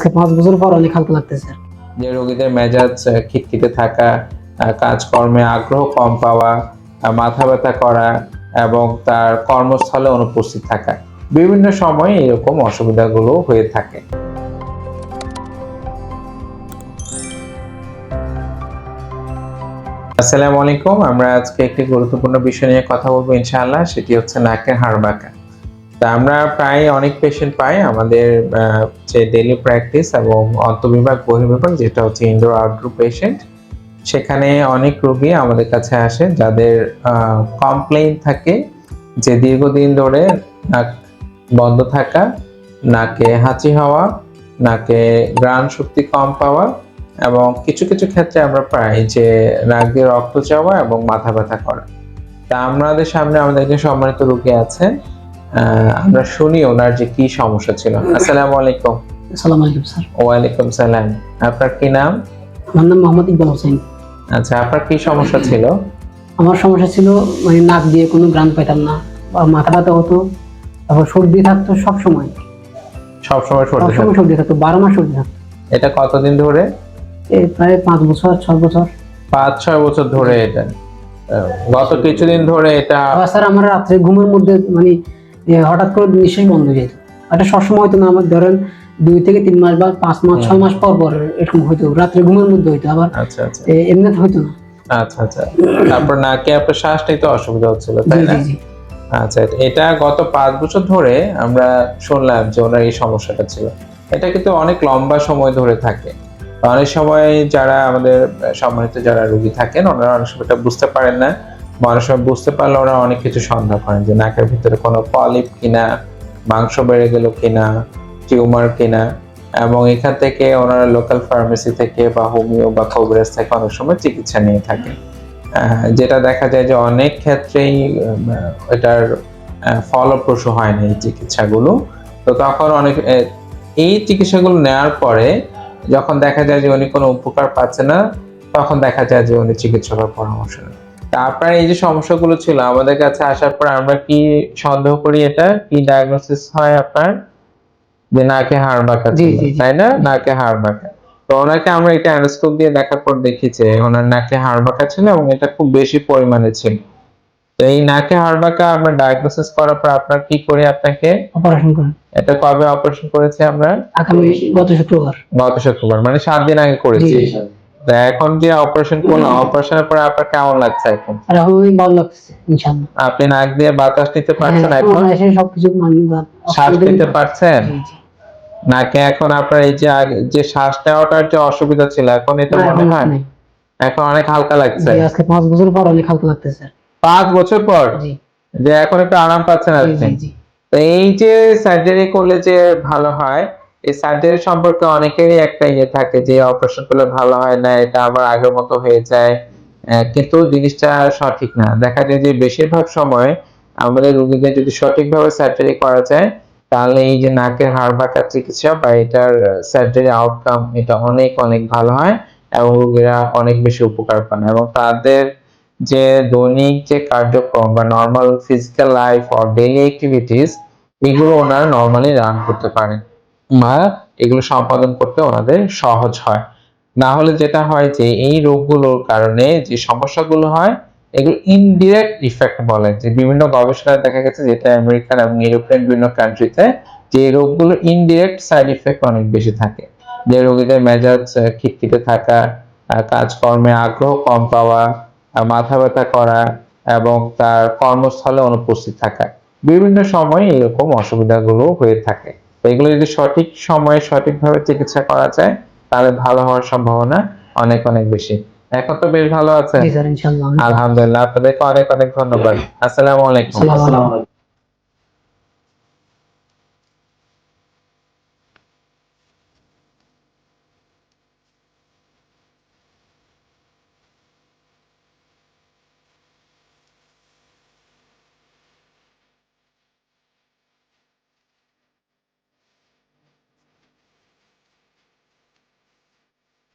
আজকে পাঁচ বছর পর অনেক হালকা লাগতেছে। যে রোগীদের মেজাজ খিটখিটে থাকা কাজকর্মে আগ্রহ কম পাওয়া মাথা ব্যথা করা এবং তার কর্মস্থলে অনুপস্থিত থাকা। বিভিন্ন সময় এরকম অসুবিধাগুলো হয়ে থাকে। আসসালামু আলাইকুম। আমরা আজকে একটি গুরুত্বপূর্ণ বিষয় নিয়ে কথা বলব ইনশাআল্লাহ, সেটি হচ্ছে নাকের হাড় বাঁকা। তা আমরা প্রায় অনেক পেশেন্ট পাই আমাদের যে ডেইলি প্র্যাকটিস এবং অন্তবিভাগ বহির্বিভাগ, যেটা হচ্ছে ইনডোর আউটডোর পেশেন্ট সেখানে অনেক রোগী আমাদের কাছে আসে যাদের কমপ্লেইন থাকে যে দীর্ঘদিন ধরে নাক বন্ধ থাকা, নাকে হাঁচি হওয়া, নাকে গ্রাণ শক্তি কম পাওয়া এবং কিছু কিছু ক্ষেত্রে আমরা পাই যে নাক দিয়ে রক্ত যাওয়া এবং মাথা ব্যথা করা। তা আমাদের সামনে আমাদের একজন সম্মানিত রোগী আছেন। আমরা শুনি ওনার যে কি সমস্যা ছিল। আসসালামু আলাইকুম। আসসালামু আলাইকুম স্যার। ওয়ালাইকুম সালাম। আপনার কি নাম? আমার নাম মোহাম্মদ ইকবাল হোসেন। আচ্ছা আপনার কি সমস্যা ছিল? আমার সমস্যা ছিল মানে নাক দিয়ে কোনো গ্রাম পাইতাম না বা মাথা ব্যথা হতো তারপর সর্দি থাকতো সব সময় সব সময় সর্দি থাকে। সর্দি থাকতো বারো মাস সর্দি থাকতো। এটা কতদিন ধরে? এই প্রায় পাঁচ বছর ছয় বছর। পাঁচ ছয় বছর ধরে এটা। গত কিছুদিন ধরে এটা স্যার আমার রাত্রে ঘুমের মধ্যে মানে হঠাৎ করে নিঃশ্বাস বন্ধ হয়ে যেত। এটা সবসময় হতো না আমার ধরেন দুই থেকে তিন মাস বা পাঁচ মাস ছয় মাস পর পর এরকম হইতো রাত্রে ঘুমের মধ্যে হইতো আবার আচ্ছা আচ্ছা। এ, এমনিতে হইতো না। আচ্ছা আচ্ছা। তারপর নাকে আপনার শ্বাস নিতে অসুবিধা হচ্ছিল তাই না? আচ্ছা এটা গত পাঁচ বছর ধরে আমরা শুনলাম যে ওনার এই সমস্যাটা ছিল। এটা কিন্তু অনেক লম্বা সময় ধরে থাকে। অনেক সময় যারা আমাদের সম্মানিত যারা রুগী থাকেন ওনারা অনেক সময় বুঝতে পারেন না। সময় বুঝতে পারলে ওনারা অনেক কিছু সন্দেহ করেন যে নাকের ভিতরে কোনো পলিপ কিনা মাংস বেড়ে গেল কিনা টিউমার কিনা। এবং এখান থেকে ওনারা লোকাল ফার্মেসি থেকে বা হোমিও বা কবরেজ থেকে অনেক সময় চিকিৎসা নিয়ে আহ, যেটা দেখা যায় যে অনেক ক্ষেত্রেই এটার ফলপ্রসূ হয় না এই চিকিৎসাগুলো। তো তখন অনেক এই চিকিৎসাগুলো নেওয়ার পরে যখন দেখা যায় যে উনি কোনো উপকার পাচ্ছে না তখন দেখা যায় যে উনি চিকিৎসকের পরামর্শ নেন। আপনার এই যে সমস্যাগুলো ছিল আমাদের কাছে আসার পর আমরা কি সন্দেহ করি এটা? কি ডায়াগনোসিস হয় আপনার? যে নাকে হাড় বাঁকা। তাই না? নাকে হাড় বাঁকা। তো ওনাকে আমরা এটা অ্যান্ডোস্কোপ দিয়ে দেখার পর দেখি যে ওনার নাকে হাড় বাঁকা ছিল এবং এটা খুব বেশি পরিমাণে ছিল। তো এই নাকে হাড় বাঁকা আমরা ডায়াগনোসিস করার পর আপনার কি করে আপনাকে? অপারেশন করেন এটা কবে অপারেশন করেছি আমরা? আগামী গত শুক্রবার। গত শুক্রবার মানে সাত দিন আগে করেছি। এখন যে অপারেশন করলাম অপারেশনের পরে আপনার কেমন লাগছে এখন? এখন ভালো লাগছে ইনশাআল্লাহ। আপনি নাক দিয়ে বাতাস নিতে পারছেন হ্যাঁ, এখন? অনায়াসে সবকিছু মানি শ্বাস নিতে পারছেন। নাকে এখন আপনার এই যে যে শ্বাস নেওয়াটার যে অসুবিধা ছিল এখন এটা মনে হয়? এখন অনেক হালকা লাগছে? আজকে পাঁচ বছর পর অনেক হালকা লাগতেছে। পাঁচ বছর পর? জি। যে এখন একটু আরাম পাচ্ছেন আপনি জি জি। তো এই যে সার্জারি করলে যে ভালো হয় এই সার্জারি সম্পর্কে অনেকেরই একটা ইয়ে থাকে যে অপারেশন করলে ভালো হয় না, এটা আবার আগের মতো হয়ে যায়। কিন্তু জিনিসটা সঠিক না। দেখা যায় যে বেশিরভাগ সময় আমাদের রোগীদের যদি সঠিকভাবে সার্জারি করা যায়, তাহলে এই যে নাকের হাড় বাঁকা চিকিৎসা বা এটার সার্জারি আউটকাম এটা অনেক অনেক ভালো হয় এবং রোগীরা অনেক বেশি উপকার পান এবং তাদের যে দৈনিক যে কার্যক্রম বা normal physical life or daily activities এগুলো ওনারা নর্মালি রান করতে পারেন। এগুলো সম্পাদন করতে ওনাদের সহজ হয়। না হলে যেটা হয় যে, এই রোগগুলোর কারণে যে সমস্যাগুলো হয়, এগুলো ইনডিরেক্ট ইফেক্ট বলে। যে বিভিন্ন গবেষণায় দেখা গেছে যেটা আমেরিকান এবং ইউরোপিয়ান বিভিন্ন কান্ট্রিতে যে রোগগুলো ইনডিরেক্ট সাইড ইফেক্ট অনেক বেশি থাকে। যে রোগীদের মেজাজ খিটখিটে থাকা কাজকর্মে আগ্রহ কম পাওয়া মাথা ব্যথা করা এবং তার কর্মস্থলে অনুপস্থিত থাকা। বিভিন্ন সময় এরকম অসুবিধাগুলো হয়ে থাকে। এগুলো যদি সঠিক সময়ে সঠিকভাবে চিকিৎসা করা যায় তাহলে ভালো হওয়ার সম্ভাবনা অনেক অনেক বেশি। এখন তো বেশ ভালো আছে জি স্যার ইনশাআল্লাহ। আলহামদুলিল্লাহ আপনাদেরকে অনেক অনেক ধন্যবাদ। আসসালামু আলাইকুম।